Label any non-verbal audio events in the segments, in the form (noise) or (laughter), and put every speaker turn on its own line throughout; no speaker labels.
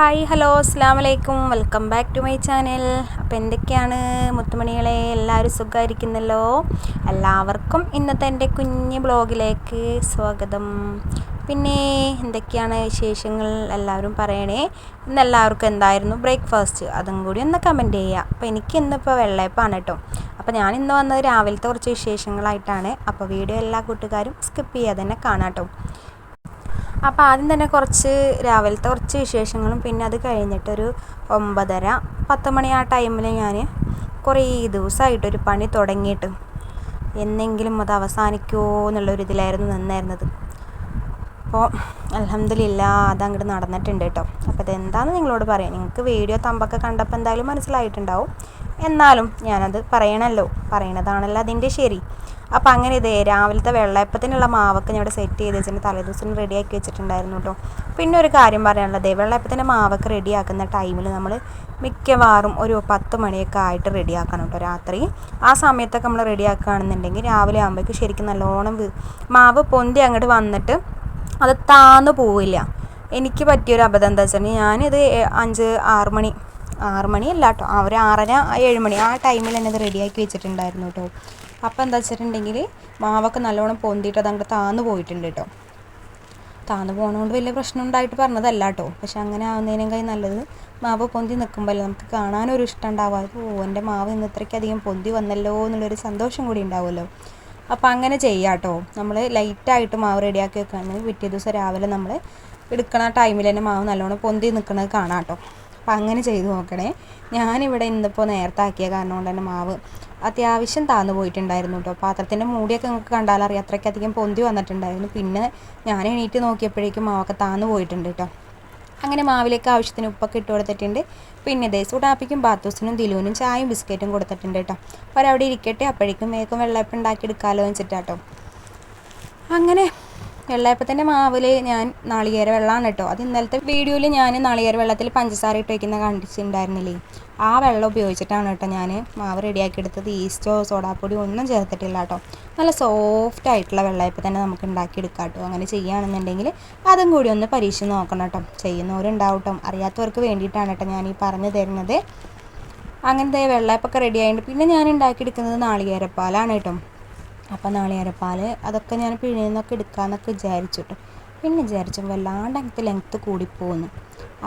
Hi hello അസ്സാം വലൈക്കും welcome back to my channel. അപ്പോൾ എന്തൊക്കെയാണ് മുത്തുമണികളെ? എല്ലാവരും സുഖമായിരിക്കുന്നല്ലോ എല്ലാവർക്കും ഇന്നത്തെ എന്റെ കുഞ്ഞ് ബ്ലോഗിലേക്ക് സ്വാഗതം. പിന്നെ എന്തൊക്കെയാണ് വിശേഷങ്ങൾ? എല്ലാവരും പറയണേ. ഇന്ന് എല്ലാവർക്കും എന്തായിരുന്നു ബ്രേക്ക്ഫാസ്റ്റ്? അതും കൂടി ഒന്ന് കമന്റ് ചെയ്യുക അപ്പോൾ എനിക്ക് ഇന്നിപ്പോൾ വെള്ളയപ്പാണ് കേട്ടോ അപ്പോൾ ഞാൻ ഇന്ന് വന്നത് രാവിലത്തെ കുറച്ച് വിശേഷങ്ങളായിട്ടാണ്. അപ്പോൾ വീഡിയോ എല്ലാ കൂട്ടുകാരും സ്കിപ്പ് ചെയ്യാതെ തന്നെ കാണാം കേട്ടോ അപ്പോൾ ആദ്യം തന്നെ കുറച്ച് രാവിലത്തെ കുറച്ച് വിശേഷങ്ങളും പിന്നെ അത് കഴിഞ്ഞിട്ടൊരു ഒമ്പതര പത്ത് മണി ആ ടൈമിൽ ഞാൻ കുറേ ദിവസമായിട്ടൊരു പണി തുടങ്ങിയിട്ട് എന്നെങ്കിലും അത് അവസാനിക്കുമോ എന്നുള്ളൊരു ഇതിലായിരുന്നു നിന്നായിരുന്നത് അപ്പോൾ അലഹമില്ല അതങ്ങോട്ട് നടന്നിട്ടുണ്ട് കേട്ടോ അപ്പോൾ ഇതെന്താണെന്ന് നിങ്ങളോട് പറയാം. നിങ്ങൾക്ക് വീഡിയോ തമ്പൊക്കെ കണ്ടപ്പോൾ എന്തായാലും മനസ്സിലായിട്ടുണ്ടാവും. എന്നാലും ഞാനത് പറയണമല്ലോ പറയണതാണല്ലോ അതിന്റെ ശരി. അപ്പോൾ അങ്ങനെ ഇതേ രാവിലത്തെ വെള്ളയപ്പത്തിനുള്ള മാവൊക്കെ ഞാൻ ഇവിടെ സെറ്റ് ചെയ്ത് വെച്ചിട്ട് തലേദിവസം റെഡിയാക്കി വെച്ചിട്ടുണ്ടായിരുന്നു കേട്ടോ പിന്നെ ഒരു കാര്യം പറയാനുള്ളത് വെള്ളയപ്പത്തിന്റെ മാവൊക്കെ റെഡിയാക്കുന്ന ടൈമിൽ നമ്മൾ മിക്കവാറും ഒരു പത്ത് മണിയൊക്കെ ആയിട്ട് റെഡിയാക്കണം കേട്ടോ രാത്രി. ആ സമയത്തൊക്കെ നമ്മൾ റെഡിയാക്കുകയാണെന്നുണ്ടെങ്കിൽ രാവിലെ ആകുമ്പോഴേക്ക് ശരിക്കും നല്ലോണം മാവ് പൊന്തി അങ്ങോട്ട് വന്നിട്ട് അത് താന്നു പോവില്ല. എനിക്ക് പറ്റിയൊരു അബദ്ധം എന്താ വെച്ചാൽ ഞാനിത് അഞ്ച് ആറ് മണി ആറ് മണി അല്ല കേട്ടോ ആ ഒരു ആറര ഏഴ് മണി ആ ടൈമിൽ തന്നെ ഇത് റെഡിയാക്കി വെച്ചിട്ടുണ്ടായിരുന്നു കേട്ടോ അപ്പോൾ എന്താ വെച്ചിട്ടുണ്ടെങ്കിൽ മാവൊക്കെ നല്ലോണം പൊന്തിയിട്ട് അതങ്ങോട്ട് താന്നു പോയിട്ടുണ്ട് കേട്ടോ. താന്നു പോകണോണ്ട് വലിയ പ്രശ്നം ഉണ്ടായിട്ട് പറഞ്ഞതല്ല കേട്ടോ. പക്ഷെ അങ്ങനെ ആവുന്നതിനേക്കായി നല്ലത് മാവ് പൊന്തി നിൽക്കുമ്പോൾ നമുക്ക് കാണാനൊരു ഇഷ്ടം ഉണ്ടാവാതെ ഓ എന്റെ മാവ് ഇന്ന് ഇത്രയ്ക്കധികം പൊന്തി വന്നല്ലോ എന്നുള്ളൊരു സന്തോഷം കൂടി ഉണ്ടാവുമല്ലോ. അപ്പോൾ അങ്ങനെ ചെയ്യാം കേട്ടോ. നമ്മൾ ലൈറ്റായിട്ട് മാവ് റെഡിയാക്കി വെക്കുകയാണെങ്കിൽ പിറ്റേ ദിവസം രാവിലെ നമ്മൾ എടുക്കണ ടൈമിൽ തന്നെ മാവ് നല്ലോണം പൊന്തി നിൽക്കുന്നത് കാണാം കേട്ടോ. അപ്പോൾ അങ്ങനെ ചെയ്ത് നോക്കണേ. ഞാനിവിടെ ഇന്നിപ്പോൾ നേരത്തെ ആക്കിയ കാരണം കൊണ്ട് തന്നെ മാവ് അത്യാവശ്യം താന്നു പോയിട്ടുണ്ടായിരുന്നു കേട്ടോ പാത്രത്തിന്റെ മൂടിയൊക്കെ നിങ്ങൾക്ക് കണ്ടാലറിയാം. അത്രയ്ക്കധികം പൊന്തി വന്നിട്ടുണ്ടായിരുന്നു. പിന്നെ ഞാൻ എണീറ്റ് നോക്കിയപ്പോഴേക്കും മാവൊക്കെ താന്നു പോയിട്ടുണ്ട് കേട്ടോ അങ്ങനെ മാവിലേക്ക് ആവശ്യത്തിന് ഉപ്പൊക്കെ ഇട്ട് കൊടുത്തിട്ടുണ്ട്. പിന്നെ ഇതേ സുഡാപ്പിക്കും ബാത്തൂസിനും ദിലൂനും ചായയും ബിസ്ക്കറ്റും കൊടുത്തിട്ടുണ്ട് കേട്ടോ അപ്പോൾ അവിടെ ഇരിക്കട്ടെ. അപ്പോഴേക്കും വേഗം വെള്ളയപ്പം ഉണ്ടാക്കി എടുക്കാമല്ലോ വെച്ചിട്ടാട്ടോ അങ്ങനെ വെള്ളയപ്പത്തിന്റെ മാവിൽ ഞാൻ നാളികേര വെള്ളമാണ് കേട്ടോ. അത് ഇന്നലത്തെ വീഡിയോയിൽ ഞാൻ നാളികേര വെള്ളത്തിൽ പഞ്ചസാര ഇട്ട് വയ്ക്കുന്ന കണ്ടിട്ടുണ്ടായിരുന്നില്ലേ? ആ വെള്ളം ഉപയോഗിച്ചിട്ടാണ് കേട്ടോ ഞാൻ മാവ് റെഡിയാക്കി എടുത്തത് ഈസ്റ്റോ സോഡാപ്പൊടി ഒന്നും ചേർത്തിട്ടില്ല കേട്ടോ. നല്ല സോഫ്റ്റ് ആയിട്ടുള്ള വെള്ളയപ്പം തന്നെ നമുക്ക് ഉണ്ടാക്കിയെടുക്കാം കേട്ടോ. അങ്ങനെ ചെയ്യുകയാണെന്നുണ്ടെങ്കിൽ അതും കൂടി ഒന്ന് പരീക്ഷിച്ച് നോക്കണം കേട്ടോ. ചെയ്യുന്നവരുണ്ടാവും കേട്ടോ അറിയാത്തവർക്ക് വേണ്ടിയിട്ടാണ് കേട്ടോ ഞാൻ ഈ പറഞ്ഞു തരുന്നത്. അങ്ങനത്തെ വെള്ളയപ്പൊക്കെ റെഡി ആയിട്ടുണ്ട്. പിന്നെ ഞാൻ ഉണ്ടാക്കിയെടുക്കുന്നത് നാളികേരപ്പാലാണ് കേട്ടോ. അപ്പോൾ നാളികേരപ്പാൽ അതൊക്കെ ഞാൻ പിഴിയുന്നൊക്കെ എടുക്കാമെന്നൊക്കെ വിചാരിച്ചിട്ട് പിന്നെ വിചാരിച്ചു വല്ലാണ്ട് അങ്ങനത്തെ ലെങ്ത്ത് കൂടിപ്പോകുന്നു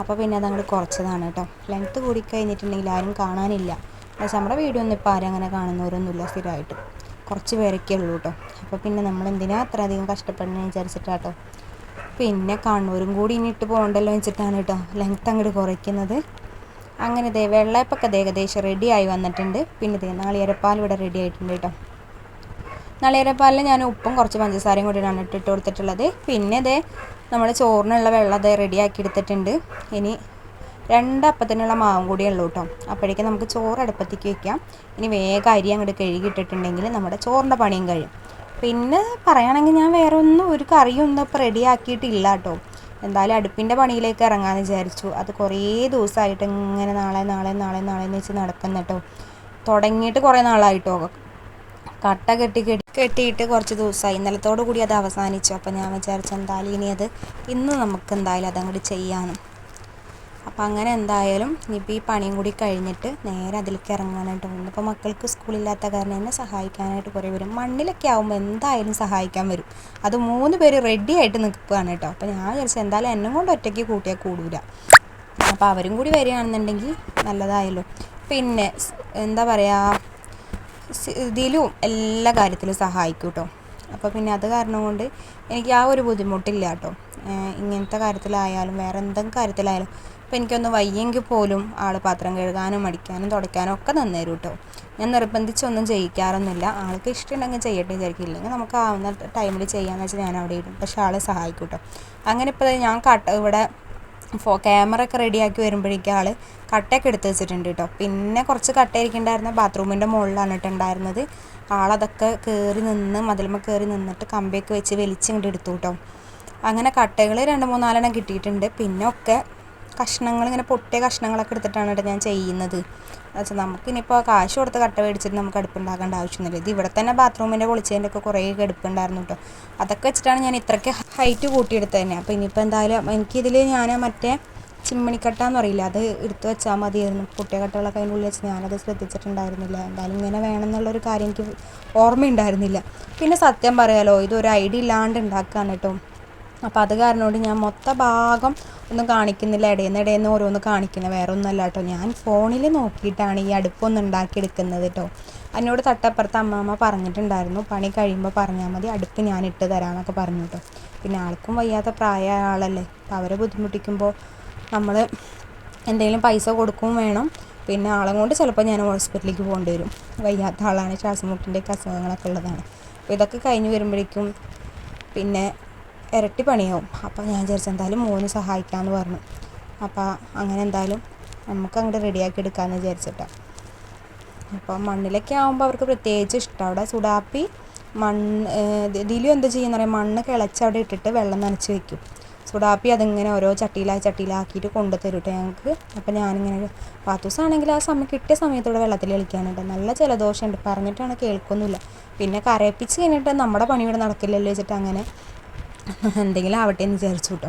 അപ്പോൾ പിന്നെ അതങ്ങോട്ട് കുറച്ചതാണ് കേട്ടോ ലെങ്ത്ത് കൂടിക്കഴിഞ്ഞിട്ടുണ്ടെങ്കിൽ ആരും കാണാനില്ല. പക്ഷേ നമ്മുടെ വീഡിയോ ഒന്നും ഇപ്പോൾ ആരും അങ്ങനെ കാണുന്നവരൊന്നുമില്ല സ്ഥിരമായിട്ട്. കുറച്ച് പേരൊക്കെ ഉള്ളൂ കേട്ടോ അപ്പോൾ പിന്നെ നമ്മൾ എന്തിനാ അത്രയധികം കഷ്ടപ്പെടണമെന്ന് വിചാരിച്ചിട്ടാട്ടോ പിന്നെ കണ്ണൂരും കൂടി ഇനി ഇട്ട് പോകണ്ടല്ലോ വെച്ചിട്ടാണ് കേട്ടോ ലെങ്ത്ത് അങ്ങോട്ട് കുറയ്ക്കുന്നത്. അങ്ങനെ ദേ വെള്ളയപ്പൊക്കെ ഏകദേശം റെഡിയായി വന്നിട്ടുണ്ട്. പിന്നെ ദേ നാളികേരപ്പാൽ ഇവിടെ റെഡി ആയിട്ടുണ്ട് കേട്ടോ നാളികേരപ്പാലിൽ ഞാൻ ഉപ്പും കുറച്ച് പഞ്ചസാരയും കൂടിയാണ് ഇട്ടിട്ട് കൊടുത്തിട്ടുള്ളത്. പിന്നെ ഇതേ നമ്മൾ ചോറിനുള്ള വെള്ളം അത് റെഡിയാക്കി എടുത്തിട്ടുണ്ട്. ഇനി രണ്ടപ്പത്തിനുള്ള മാവും കൂടി ഉള്ളൂ കേട്ടോ അപ്പോഴേക്കും നമുക്ക് ചോറ് അടുപ്പത്തേക്ക് വെക്കാം. ഇനി വേഗം അരി അങ്ങോട്ട് കഴുകിയിട്ടിട്ടുണ്ടെങ്കിൽ നമ്മുടെ ചോറിന്റെ പണിയും കഴിയും. പിന്നെ പറയുകയാണെങ്കിൽ ഞാൻ വേറെ ഒന്നും ഒരു കറിയൊന്നും ഇപ്പോൾ റെഡിയാക്കിയിട്ടില്ല കേട്ടോ എന്തായാലും അടുപ്പിന്റെ പണിയിലേക്ക് ഇറങ്ങാമെന്ന് വിചാരിച്ചു. അത് കുറേ ദിവസമായിട്ട് ഇങ്ങനെ നാളെ നാളെ നാളെ നാളെ എന്ന് വെച്ച് നടക്കുന്നു കേട്ടോ തുടങ്ങിയിട്ട് കുറേ നാളായിട്ടോ. കട്ട കെട്ടി കെട്ടി കെട്ടിയിട്ട് കുറച്ച് ദിവസമായി. ഇന്നലത്തോടു കൂടി അത് അവസാനിച്ചു. അപ്പോൾ ഞാൻ വിചാരിച്ചു എന്തായാലും ഇനി അത് ഇന്ന് നമുക്ക് എന്തായാലും അതങ്ങോട്ട് ചെയ്യാനും അപ്പോൾ അങ്ങനെ എന്തായാലും ഇനിയിപ്പോൾ ഈ പണിയും കൂടി കഴിഞ്ഞിട്ട് നേരെ അതിലേക്ക് ഇറങ്ങാനായിട്ട് പോകുന്നു. ഇപ്പോൾ മക്കൾക്ക് സ്കൂളില്ലാത്ത കാരണം എന്നെ സഹായിക്കാനായിട്ട് കുറേ വരും മണ്ണിലൊക്കെ ആകുമ്പോൾ എന്തായാലും സഹായിക്കാൻ വരും. അത് മൂന്ന് പേര് റെഡി ആയിട്ട് നിൽക്കുകയാണ് കേട്ടോ. അപ്പോൾ ഞാൻ വിചാരിച്ചു എന്തായാലും എന്നെ കൊണ്ട് ഒറ്റയ്ക്ക് കൂട്ടിയാൽ കൂടൂല. അപ്പോൾ അവരും കൂടി വരികയാണെന്നുണ്ടെങ്കിൽ നല്ലതായല്ലോ. പിന്നെ എന്താ പറയുക ഇതിലും എല്ലാ കാര്യത്തിലും സഹായിക്കും കേട്ടോ അപ്പോൾ പിന്നെ അത് കാരണം കൊണ്ട് എനിക്ക് ആ ഒരു ബുദ്ധിമുട്ടില്ല കേട്ടോ ഇങ്ങനത്തെ കാര്യത്തിലായാലും വേറെ എന്തെങ്കിലും കാര്യത്തിലായാലും ഇപ്പോൾ എനിക്കൊന്ന് വയ്യെങ്കിൽ പോലും ആൾ പാത്രം കഴുകാനും അടിക്കാനും തുടയ്ക്കാനും ഒക്കെ തന്നേരും കേട്ടോ ഞാൻ നിർബന്ധിച്ചൊന്നും ചെയ്യിക്കാറൊന്നുമില്ല. ആൾക്ക് ഇഷ്ടമുണ്ടെങ്കിൽ ചെയ്യട്ടെ വിചാരിക്കില്ലെങ്കിൽ നമുക്ക് ആവുന്ന ടൈമിൽ ചെയ്യാമെന്ന് വെച്ചാൽ ഞാൻ അവിടെ ഇടും. പക്ഷേ ആളെ സഹായിക്കും കേട്ടോ അങ്ങനെ ഇപ്പോൾ ഞാൻ കട്ട ഇവിടെ ഫോ ക്യാമറ ഒക്കെ റെഡിയാക്കി വരുമ്പോഴേക്കും ആൾ കട്ടയൊക്കെ എടുത്ത് വെച്ചിട്ടുണ്ട് കേട്ടോ പിന്നെ കുറച്ച് കട്ട ഇരിക്കണ്ടായിരുന്ന ബാത്റൂമിന്റെ മുകളിലാണ് ഇട്ടുണ്ടായിരുന്നത് ആളതൊക്കെ കയറി നിന്ന് മതിലമ്മ കയറി നിന്നിട്ട് കമ്പിയൊക്കെ വെച്ച് വലിച്ചിങ്ങോട്ട് എടുത്തു കേട്ടോ അങ്ങനെ കട്ടകൾ രണ്ട് മൂന്നാലെണ്ണം കിട്ടിയിട്ടുണ്ട്. പിന്നെ ഒക്കെ കഷ്ണങ്ങൾ ഇങ്ങനെ പൊട്ടിയ കഷ്ണങ്ങളൊക്കെ എടുത്തിട്ടാണ് കേട്ടോ ഞാൻ ചെയ്യുന്നത്. എന്നുവെച്ചാൽ നമുക്കിനിപ്പോൾ കാശ് കൊടുത്ത് കട്ട മേടിച്ചിട്ട് നമുക്ക് അടുപ്പുണ്ടാക്കേണ്ട ആവശ്യമൊന്നുമില്ല. ഇത് ഇവിടെ തന്നെ ബാത്റൂമിന്റെ പൊളിച്ചതിന്റെ ഒക്കെ കുറേ അടുപ്പുണ്ടായിരുന്നു കേട്ടോ. അതൊക്കെ വെച്ചിട്ടാണ് ഞാൻ ഇത്രയ്ക്ക് ഹൈറ്റ് കൂട്ടിയെടുത്തത് തന്നെ. അപ്പോൾ ഇനിയിപ്പോൾ എന്തായാലും എനിക്കിതിൽ ഞാൻ മറ്റേ ചിമ്മണിക്കട്ട എന്ന് പറയില്ല അത് എടുത്തു വെച്ചാൽ മതിയായിരുന്നു. പൊട്ടിയ കട്ടകളൊക്കെ അതിന്റെ ഉള്ളിൽ വെച്ച് ഞാനത് ശ്രദ്ധിച്ചിട്ടുണ്ടായിരുന്നില്ല. എന്തായാലും ഇങ്ങനെ വേണമെന്നുള്ളൊരു കാര്യം എനിക്ക് ഓർമ്മയുണ്ടായിരുന്നില്ല. പിന്നെ സത്യം പറയാലോ ഇതൊരു ഐഡിയ ഇല്ലാണ്ട് ഉണ്ടാക്കുകയാണ് കേട്ടോ. അപ്പോൾ അത് കാരണം കൊണ്ട് ഞാൻ മൊത്ത ഭാഗം ഒന്നും കാണിക്കുന്നില്ല. ഇടയിൽ നിന്ന് ഓരോന്ന് കാണിക്കുന്നത് വേറെ ഒന്നല്ല കേട്ടോ. ഞാൻ ഫോണിൽ നോക്കിയിട്ടാണ് ഈ അടുപ്പൊന്ന് ഉണ്ടാക്കിയെടുക്കുന്നത് കേട്ടോ. എന്നോട് തട്ടപ്പുറത്ത് അമ്മാമ്മ പറഞ്ഞിട്ടുണ്ടായിരുന്നു. പണി കഴിയുമ്പോൾ പറഞ്ഞാൽ മതി. അടുപ്പ് ഞാൻ ഇട്ട് തരാമെന്നൊക്കെ പറഞ്ഞു കേട്ടോ. പിന്നെ ആൾക്കും വയ്യാത്ത പ്രായ ആളല്ലേ അപ്പോൾ അവരെ ബുദ്ധിമുട്ടിക്കുമ്പോൾ നമ്മൾ എന്തെങ്കിലും പൈസ കൊടുക്കും വേണം. പിന്നെ ആളും കൊണ്ട് ചിലപ്പോൾ ഞാൻ ഹോസ്പിറ്റലിലേക്ക് പോകേണ്ടി വരും. വയ്യാത്ത ആളാണ് ശ്വാസമുട്ടിന്റെയൊക്കെ അസുഖങ്ങളൊക്കെ ഉള്ളതാണ്. അപ്പോൾ ഇതൊക്കെ കഴിഞ്ഞ് വരുമ്പോഴേക്കും പിന്നെ ഇരട്ടി പണിയാവും. അപ്പോൾ ഞാൻ വിചാരിച്ചു എന്തായാലും മോന് സഹായിക്കാമെന്ന് പറഞ്ഞു. അപ്പോൾ അങ്ങനെ എന്തായാലും നമുക്ക് അങ്ങോട്ട് റെഡിയാക്കി എടുക്കാമെന്ന് വിചാരിച്ചിട്ടാണ് അപ്പോൾ മണ്ണിലൊക്കെ ആകുമ്പോൾ അവർക്ക് പ്രത്യേകിച്ച് ഇഷ്ടം. അവിടെ സുഡാപ്പി മണ്ണ് ഇതിലും എന്താ ചെയ്യുന്ന പറയുക മണ്ണ് കിളച്ച് അവിടെ ഇട്ടിട്ട് വെള്ളം നനച്ച് വെക്കും. സുഡാപ്പി അതിങ്ങനെ ഓരോ ചട്ടിയിലായി ചട്ടിയിലാക്കിയിട്ട് കൊണ്ടു തരും കേട്ടോ ഞങ്ങൾക്ക് അപ്പോൾ ഞാനിങ്ങനെ പാത്തൂസാണെങ്കിൽ ആ സമയം കിട്ടിയ സമയത്തോടെ വെള്ളത്തിൽ കളിക്കാനുണ്ട്. നല്ല ജലദോഷമുണ്ട്. പറഞ്ഞിട്ടാണ് കേൾക്കൊന്നുമില്ല. പിന്നെ കരയിപ്പിച്ച് കഴിഞ്ഞിട്ട് നമ്മുടെ പണി ഇവിടെ നടക്കില്ലല്ലോ വെച്ചിട്ട് അങ്ങനെ (laughs) എന്തെങ്കിലും ആവട്ടെ എന്ന് വിചാരിച്ചു കേട്ടോ.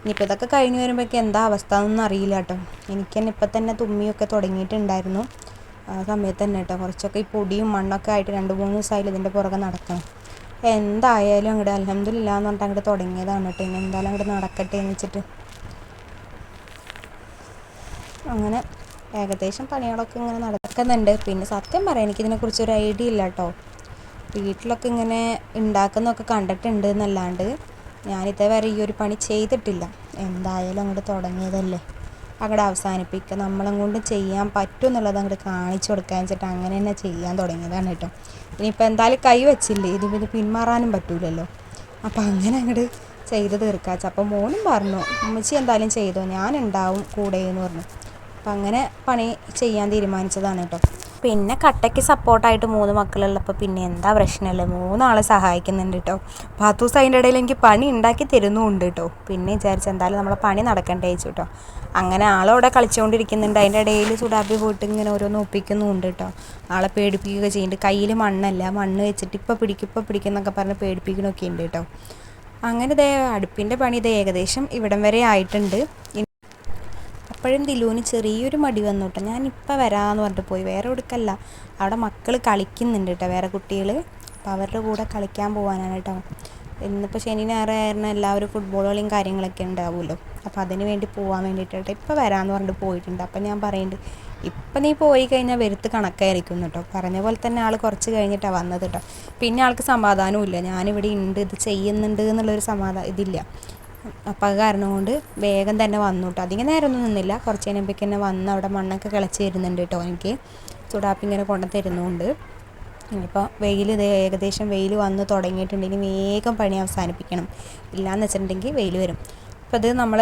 ഇനിയിപ്പോൾ ഇതൊക്കെ കഴിഞ്ഞ് വരുമ്പോഴേക്കും എന്താ അവസ്ഥ എന്നൊന്നും അറിയില്ല കേട്ടോ. എനിക്ക് തന്നെ ഇപ്പം തന്നെ തുമ്മിയൊക്കെ തുടങ്ങിയിട്ടുണ്ടായിരുന്നു. ആ സമയത്ത് തന്നെ കേട്ടോ. കുറച്ചൊക്കെ ഈ പൊടിയും മണ്ണൊക്കെ ആയിട്ട് രണ്ട് മൂന്ന് ദിവസമായാലും ഇതിന്റെ പുറകെ നടക്കണം എന്തായാലും അങ്ങോട്ട് അലഹമില്ല എന്ന് പറഞ്ഞിട്ട് അങ്ങോട്ട് തുടങ്ങിയതാണ് കേട്ടോ. ഇനി എന്തായാലും അങ്ങോട്ട് നടക്കട്ടെ എന്ന് വെച്ചിട്ട്. അങ്ങനെ ഏകദേശം പണികളൊക്കെ ഇങ്ങനെ നടക്കുന്നുണ്ട്. പിന്നെ സത്യം പറയാം എനിക്കിതിനെക്കുറിച്ച് ഒരു ഐഡിയ ഇല്ല കേട്ടോ. വീട്ടിലൊക്കെ ഇങ്ങനെ ഉണ്ടാക്കുന്നതൊക്കെ കണ്ടിട്ടുണ്ട് എന്നല്ലാണ്ട് ഞാനിതേവരെ ഈ ഒരു പണി ചെയ്തിട്ടില്ല. എന്തായാലും അങ്ങോട്ട് തുടങ്ങിയതല്ലേ. അങ്ങോട്ട് അവസാനിപ്പിക്കുക നമ്മളും കൊണ്ട് ചെയ്യാൻ പറ്റും എന്നുള്ളത് അങ്ങോട്ട് കാണിച്ചു കൊടുക്കാൻ വെച്ചിട്ട് അങ്ങനെ തന്നെ ചെയ്യാൻ തുടങ്ങിയതാണ് കേട്ടോ. ഇനിയിപ്പോൾ എന്തായാലും കൈ വെച്ചില്ലേ? ഇത് പിന്നെ പിന്മാറാനും പറ്റൂലല്ലോ. അപ്പം അങ്ങനെ അങ്ങോട്ട് ചെയ്ത് തീർക്കാച്ച അപ്പം മോനും പറഞ്ഞു ഉമ്മച്ചി എന്തായാലും ചെയ്തോ? ഞാൻ ഉണ്ടാവും കൂടെ എന്ന് പറഞ്ഞു. അപ്പം അങ്ങനെ പണി ചെയ്യാൻ തീരുമാനിച്ചതാണ് കേട്ടോ. പിന്നെ കട്ടയ്ക്ക് സപ്പോർട്ടായിട്ട് മൂന്ന് മക്കളുള്ളപ്പോൾ പിന്നെ എന്താ പ്രശ്നമല്ലേ. മൂന്നാളെ സഹായിക്കുന്നുണ്ട് കേട്ടോ പാത്തൂസ് അതിന്റെ ഇടയിൽ എനിക്ക് പണി ഉണ്ടാക്കി തരുന്നുമുണ്ട് കേട്ടോ പിന്നെ വിചാരിച്ചു എന്തായാലും നമ്മളെ പണി നടക്കണ്ടേ വെച്ചു കേട്ടോ അങ്ങനെ ആളവിടെ കളിച്ചുകൊണ്ടിരിക്കുന്നുണ്ട് അതിന്റെ ഇടയിൽ ചുടാപ്പി പോയിട്ട് ഇങ്ങനെ ഓരോന്ന് ഒപ്പിക്കുന്നുമുണ്ട് കേട്ടോ ആളെ പേടിപ്പിക്കുകയൊക്കെ ചെയ്യുന്നുണ്ട്. കയ്യിൽ മണ്ണല്ല. മണ്ണ് വെച്ചിട്ട് ഇപ്പോൾ പിടിക്കും ഇപ്പോൾ പിടിക്കുന്നൊക്കെ പറഞ്ഞ് പേടിപ്പിക്കണമൊക്കെ ഉണ്ട് കേട്ടോ അങ്ങനെ ഇതേ അടുപ്പിന്റെ പണി ഇത് ഏകദേശം ഇവിടം വരെ ആയിട്ടുണ്ട്. അപ്പോഴും ദിലുവിന് ചെറിയൊരു മടി വന്നു കേട്ടോ ഞാനിപ്പോൾ വരാമെന്ന് പറഞ്ഞിട്ട് പോയി. വേറെ എവിടേക്കല്ല അവിടെ മക്കൾ കളിക്കുന്നുണ്ട് കേട്ടോ വേറെ കുട്ടികൾ അപ്പോൾ അവരുടെ കൂടെ കളിക്കാൻ പോകാനാണ് കേട്ടോ ഇന്നിപ്പോൾ ശനി ഞായറായിരുന്നു എല്ലാവരും ഫുട്ബോൾ കളിയും കാര്യങ്ങളൊക്കെ ഉണ്ടാവുമല്ലോ. അപ്പോൾ അതിന് വേണ്ടി പോകാൻ വേണ്ടിയിട്ട് ഇപ്പോൾ വരാമെന്ന് പറഞ്ഞിട്ട് പോയിട്ടുണ്ട്. അപ്പോൾ ഞാൻ പറയുന്നുണ്ട് ഇപ്പം നീ പോയി കഴിഞ്ഞാൽ വരുത്ത് കണക്കായിരിക്കും കേട്ടോ പറഞ്ഞ പോലെ തന്നെ ആൾ കുറച്ച് കഴിഞ്ഞിട്ടാണ് വന്നത് കേട്ടോ പിന്നെ ആൾക്ക് സമാധാനവും ഇല്ല. ഞാനിവിടെ ഉണ്ട് ഇത് ചെയ്യുന്നുണ്ട് എന്നുള്ളൊരു സമാധാനം ഇതില്ല. അപ്പം അത് കാരണം കൊണ്ട് വേഗം തന്നെ വന്നു കേട്ടോ അധികം നേരമൊന്നും നിന്നില്ല. കുറച്ച് കഴിഞ്ഞപ്പോഴേക്ക് തന്നെ വന്ന് അവിടെ മണ്ണൊക്കെ കിളച്ച് തരുന്നുണ്ട് കേട്ടോ എനിക്ക്. ചൂടാപ്പ് ഇങ്ങനെ കൊണ്ടു തരുന്നുണ്ട്. ഇനിയിപ്പോൾ വെയിൽ ഇത് ഏകദേശം വെയിൽ വന്ന് തുടങ്ങിയിട്ടുണ്ടെങ്കിൽ വേഗം പണി അവസാനിപ്പിക്കണം. ഇല്ലയെന്ന് വെച്ചിട്ടുണ്ടെങ്കിൽ വെയിൽ വരും. അപ്പോൾ ഇത് നമ്മൾ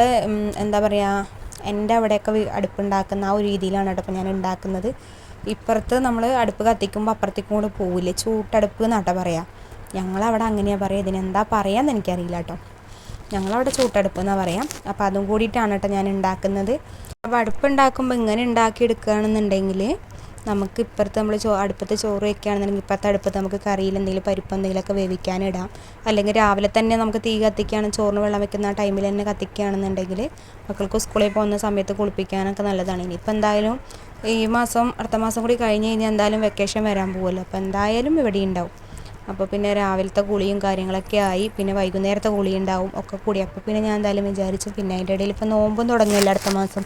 എന്താ പറയുക എന്റെ അവിടെയൊക്കെ അടുപ്പുണ്ടാക്കുന്ന ആ ഒരു രീതിയിലാണ് കേട്ടോ ഞാൻ ഉണ്ടാക്കുന്നത്. ഇപ്പുറത്ത് നമ്മൾ അടുപ്പ് കത്തിക്കുമ്പോൾ അപ്പുറത്തേക്കും കൂടെ പോവില്ലേ? ചൂട്ടടുപ്പ് എന്നാട്ടോ പറയാം. ഞങ്ങളവിടെ അങ്ങനെയാണ് പറയുക ഇതിനെന്താ പറയാമെന്ന് എനിക്കറിയില്ല കേട്ടോ. ഞങ്ങളവിടെ ചൂട്ടടുപ്പ് എന്നാണ് പറയാം. അപ്പോൾ അതും കൂടിയിട്ടാണ് കേട്ടോ ഞാൻ ഉണ്ടാക്കുന്നത്. അപ്പോൾ അടുപ്പുണ്ടാക്കുമ്പോൾ ഇങ്ങനെ ഉണ്ടാക്കിയെടുക്കുകയാണെന്നുണ്ടെങ്കിൽ നമുക്ക് ഇപ്പുറത്ത് നമ്മൾ ചോ അടുപ്പത്ത് ചോറ് വയ്ക്കുകയാണെന്നുണ്ടെങ്കിൽ ഇപ്പുറത്തെ അടുപ്പത്ത് നമുക്ക് കറിയിൽ എന്തെങ്കിലും പരിപ്പ് എന്തെങ്കിലുമൊക്കെ വേവിക്കാനിടാം അല്ലെങ്കിൽ രാവിലെ തന്നെ നമുക്ക് തീ കത്തിക്കുകയാണ് ചോറിന് വെള്ളം വെക്കുന്ന ആ ടൈമിൽ തന്നെ കത്തിക്കുകയാണെന്നുണ്ടെങ്കിൽ മക്കൾക്ക് സ്കൂളിൽ പോകുന്ന സമയത്ത് കുളിപ്പിക്കാനൊക്കെ നല്ലതാണ്. ഇനിയിപ്പോൾ എന്തായാലും ഈ മാസം അടുത്ത മാസം കൂടി കഴിഞ്ഞ് കഴിഞ്ഞാൽ എന്തായാലും വെക്കേഷൻ വരാൻ പോകുമല്ലോ അപ്പോൾ എന്തായാലും ഇവിടെ ഉണ്ടാവും. അപ്പോൾ പിന്നെ രാവിലത്തെ കുളിയും കാര്യങ്ങളൊക്കെ ആയി പിന്നെ വൈകുന്നേരത്തെ കുളി ഉണ്ടാവും ഒക്കെ കൂടി. അപ്പോൾ പിന്നെ ഞാൻ എന്തായാലും വിചാരിച്ചു പിന്നെ അതിന്റെ ഇടയിൽ ഇപ്പോൾ നോമ്പും തുടങ്ങില്ല അടുത്ത മാസം.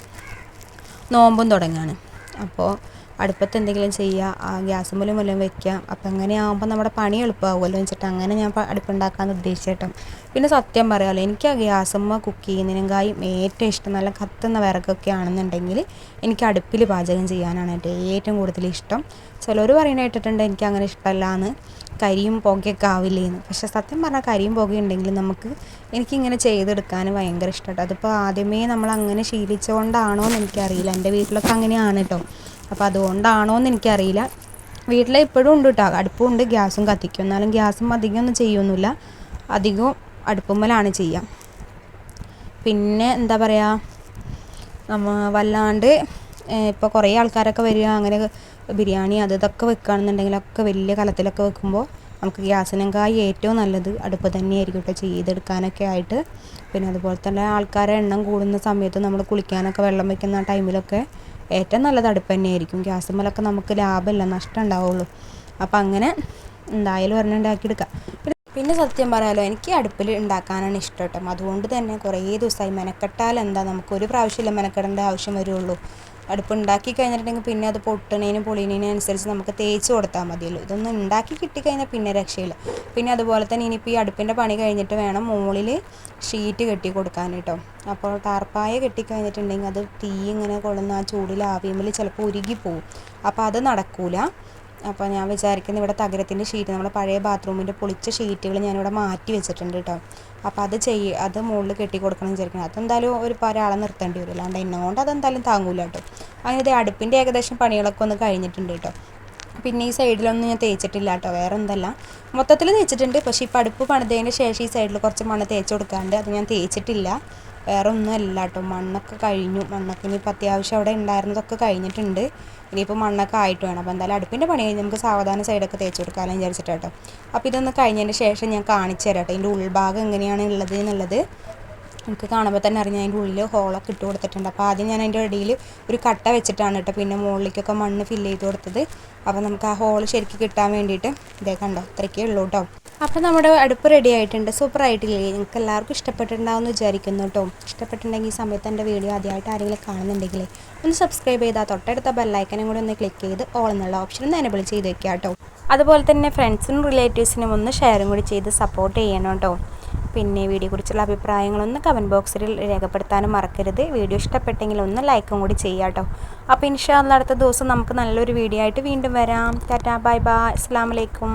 നോമ്പും തുടങ്ങുകയാണ് അപ്പോൾ അടുപ്പത്ത് എന്തെങ്കിലും ചെയ്യുക ആ ഗ്യാസ് മൂലം വല്ലതും വെക്കുക അപ്പം അങ്ങനെ ആകുമ്പോൾ നമ്മുടെ പണി എളുപ്പമാകുമല്ലോ വെച്ചിട്ട് അങ്ങനെ ഞാൻ അടുപ്പുണ്ടാക്കാമെന്ന് ഉദ്ദേശിച്ചിട്ടും പിന്നെ സത്യം പറയാമല്ലോ എനിക്ക് ആ ഗ്യാസുമ്മ കുക്ക് ചെയ്യുന്നതിനേക്കാളും ഏറ്റവും ഇഷ്ടം നല്ല കത്തുന്ന വിറകൊക്കെ ആണെന്നുണ്ടെങ്കിൽ എനിക്ക് അടുപ്പിൽ പാചകം ചെയ്യാനാണ് എന്റെ ഏറ്റവും കൂടുതൽ ഇഷ്ടം. ചിലർ പറയുന്നത് കേട്ടിട്ടുണ്ട് എനിക്ക് അങ്ങനെ ഇഷ്ടമല്ല എന്ന് കരിയും പുകയൊക്കെ ആവില്ലേന്ന്. പക്ഷെ സത്യം പറഞ്ഞാൽ കരിയും പുകയുണ്ടെങ്കിൽ നമുക്ക് എനിക്കിങ്ങനെ ചെയ്തെടുക്കാൻ ഭയങ്കര ഇഷ്ടമാണ് അതിപ്പോൾ ആദ്യമേ നമ്മൾ അങ്ങനെ ശീലിച്ചുകൊണ്ടാണോ എന്ന് എനിക്കറിയില്ല. എന്റെ വീട്ടിലൊക്കെ അങ്ങനെയാണ് കേട്ടോ. അപ്പോൾ അതുകൊണ്ടാണോ എന്ന് എനിക്കറിയില്ല. വീട്ടിൽ ഇപ്പോഴും ഉണ്ട് കേട്ടോ അടുപ്പും ഉണ്ട് ഗ്യാസും കത്തിക്കും. എന്നാലും ഗ്യാസും അധികം ഒന്നും ചെയ്യൊന്നുമില്ല അധികവും അടുപ്പുമ്മലാണ് ചെയ്യുക പിന്നെ എന്താ പറയുക നമ്മ വല്ലാണ്ട് ഇപ്പോൾ കുറേ ആൾക്കാരൊക്കെ വരിക അങ്ങനെ ബിരിയാണി അത് ഇതൊക്കെ വെക്കുകയാണെന്നുണ്ടെങ്കിലൊക്കെ വലിയ കലത്തിലൊക്കെ വെക്കുമ്പോൾ നമുക്ക് ഗ്യാസിനെങ്കായി ഏറ്റവും നല്ലത് അടുപ്പ് തന്നെയായിരിക്കും കേട്ടോ ചെയ്തെടുക്കാനൊക്കെ ആയിട്ട്. പിന്നെ അതുപോലെ തന്നെ ആൾക്കാരെ എണ്ണം കൂടുന്ന സമയത്ത് നമ്മൾ കുളിക്കാനൊക്കെ വെള്ളം വെക്കുന്ന ടൈമിലൊക്കെ ഏറ്റവും നല്ലത് അടുപ്പ് തന്നെയായിരിക്കും. ഗ്യാസുമ്മലൊക്കെ നമുക്ക് ലാഭമില്ല നഷ്ടം ഉണ്ടാവുള്ളൂ. അപ്പോൾ അങ്ങനെ എന്തായാലും ഒരെണ്ണം ഉണ്ടാക്കിയെടുക്കാം. പിന്നെ സത്യം പറയാലോ എനിക്ക് അടുപ്പിൽ ഉണ്ടാക്കാനാണ് ഇഷ്ടം അതുകൊണ്ട് തന്നെ കുറേ ദിവസമായി മെനക്കെട്ടാൽ എന്താ നമുക്ക് ഒരു പ്രാവശ്യമില്ല മെനക്കെടേണ്ട ആവശ്യം വരുള്ളൂ. അടുപ്പ് ഉണ്ടാക്കി കഴിഞ്ഞിട്ടുണ്ടെങ്കിൽ പിന്നെ അത് പൊട്ടണേനും പൊളിയണേനും അനുസരിച്ച് നമുക്ക് തേച്ച് കൊടുത്താൽ മതിയല്ലോ. ഇതൊന്നും ഉണ്ടാക്കി കിട്ടിക്കഴിഞ്ഞാൽ പിന്നെ രക്ഷയില്ല. പിന്നെ അതുപോലെ തന്നെ ഇനിയിപ്പോൾ ഈ അടുപ്പിന്റെ പണി കഴിഞ്ഞിട്ട് വേണം മുകളിൽ ഷീറ്റ് കെട്ടി കൊടുക്കാൻ കേട്ടോ. അപ്പോൾ ടാർപ്പായ കെട്ടിക്കഴിഞ്ഞിട്ടുണ്ടെങ്കിൽ അത് തീ ഇങ്ങനെ കൊള്ളുന്ന ആ ചൂടിൽ ആവിയുമ്പോൾ ചിലപ്പോൾ ഉരുകി പോകും അപ്പോൾ അത് നടക്കൂല. അപ്പോൾ ഞാൻ വിചാരിക്കുന്നത് ഇവിടെ തകരത്തിന്റെ ഷീറ്റ് നമ്മുടെ പഴയ ബാത്റൂമിന്റെ പൊളിച്ച ഷീറ്റുകൾ ഞാനിവിടെ മാറ്റി വെച്ചിട്ടുണ്ട് കേട്ടോ. അപ്പോൾ അത് ചെയ്യ അത് മുകളിൽ കെട്ടി കൊടുക്കണം വിചാരിക്കണം അതെന്തായാലും ഒരു ഒരാളെ നിർത്തേണ്ടി വരും. അല്ലാണ്ട് എന്നെ കൊണ്ട് അതെന്തായാലും താങ്ങൂല കേട്ടോ. അങ്ങനെ ഇത് അടുപ്പിന്റെ ഏകദേശം പണികളൊക്കെ ഒന്ന് കഴിഞ്ഞിട്ടുണ്ട് കേട്ടോ. പിന്നെ ഈ സൈഡിലൊന്നും ഞാൻ തേച്ചിട്ടില്ല കേട്ടോ വേറെ എന്തല്ല. മൊത്തത്തിൽ തേച്ചിട്ടുണ്ട് പക്ഷേ ഇപ്പോൾ അടുപ്പ് പണിതതിന് ശേഷം ഈ സൈഡിൽ കുറച്ച് മണ്ണ് തേച്ച് കൊടുക്കാണ്ട് അത് ഞാൻ തേച്ചിട്ടില്ല. വേറെ ഒന്നും അല്ല കേട്ടോ മണ്ണൊക്കെ കഴിഞ്ഞു. മണ്ണൊക്കെ ഇനിയിപ്പോൾ അത്യാവശ്യം അവിടെ ഉണ്ടായിരുന്നതൊക്കെ കഴിഞ്ഞിട്ടുണ്ട്. ഇനിയിപ്പോൾ മണ്ണൊക്കെ ആയിട്ട് വേണം. അപ്പോൾ എന്തായാലും അടുപ്പിന്റെ പണി കഴിഞ്ഞ് നമുക്ക് സാവധാനം സൈഡൊക്കെ തേച്ച് കൊടുക്കാമെന്ന് വിചാരിച്ചിട്ട് കേട്ടോ. അപ്പോൾ ഇതൊന്ന് കഴിഞ്ഞതിന് ശേഷം ഞാൻ കാണിച്ചു തരാം കേട്ടോ ഇതിന്റെ ഉൾഭാഗം എങ്ങനെയാണ് ഉള്ളത് എന്നുള്ളത് നമുക്ക് കാണുമ്പോൾ തന്നെ അറിയാം അതിന്റെ ഉള്ളിൽ ഹോളൊക്കെ ഇട്ട് കൊടുത്തിട്ടുണ്ട്. അപ്പോൾ ആദ്യം ഞാൻ അതിന്റെ ഇടയിൽ ഒരു കട്ട വെച്ചിട്ടാണ് കേട്ടോ പിന്നെ മുകളിലേക്കൊക്കെ മണ്ണ് ഫില്ല് ചെയ്ത് കൊടുത്തത്. അപ്പോൾ നമുക്ക് ആ ഹോൾ ശരിക്ക് കിട്ടാൻ വേണ്ടിയിട്ട് ഇതേ കണ്ടോ അത്രയ്ക്കേ ഉള്ളൂ കേട്ടോ അപ്പോൾ നമ്മുടെ അടുപ്പ് റെഡി ആയിട്ടുണ്ട്. സൂപ്പർ ആയിട്ടില്ലേ? നിങ്ങൾക്ക് എല്ലാവർക്കും ഇഷ്ടപ്പെട്ടിട്ടുണ്ടാവുമെന്ന് വിചാരിക്കുന്നു കേട്ടോ ഇഷ്ടപ്പെട്ടിട്ടുണ്ടെങ്കിൽ ഈ സമയത്ത് എന്റെ വീഡിയോ ആദ്യമായിട്ട് ആരെങ്കിലും കാണുന്നുണ്ടെങ്കിൽ ഒന്ന് സബ്സ്ക്രൈബ് ചെയ്താൽ തൊട്ടടുത്ത ബെല്ലൈക്കനും കൂടി ഒന്ന് ക്ലിക്ക് ചെയ്ത് ഓൾ എന്നുള്ള ഓപ്ഷൻ ഒന്ന് എനബിൾ ചെയ്ത് വെക്കുക കേട്ടോ അതുപോലെ തന്നെ ഫ്രണ്ട്സിനും റിലേറ്റീവ്സിനും ഒന്ന് ഷെയറും കൂടി ചെയ്ത് സപ്പോർട്ട് ചെയ്യണം കേട്ടോ പിന്നെ വീഡിയോയെക്കുറിച്ചുള്ള അഭിപ്രായങ്ങളൊന്ന് കമന്റ് ബോക്സിൽ രേഖപ്പെടുത്താനും മറക്കരുത്. വീഡിയോ ഇഷ്ടപ്പെട്ടെങ്കിൽ ഒന്ന് ലൈക്കും കൂടി ചെയ്യാട്ടോ അപ്പോൾ ഇൻഷാല്ല അടുത്ത ദിവസം നമുക്ക് നല്ലൊരു വീഡിയോ ആയിട്ട് വീണ്ടും വരാം. ടാറ്റാ ബൈ ബൈ അസ്സാം വലൈക്കും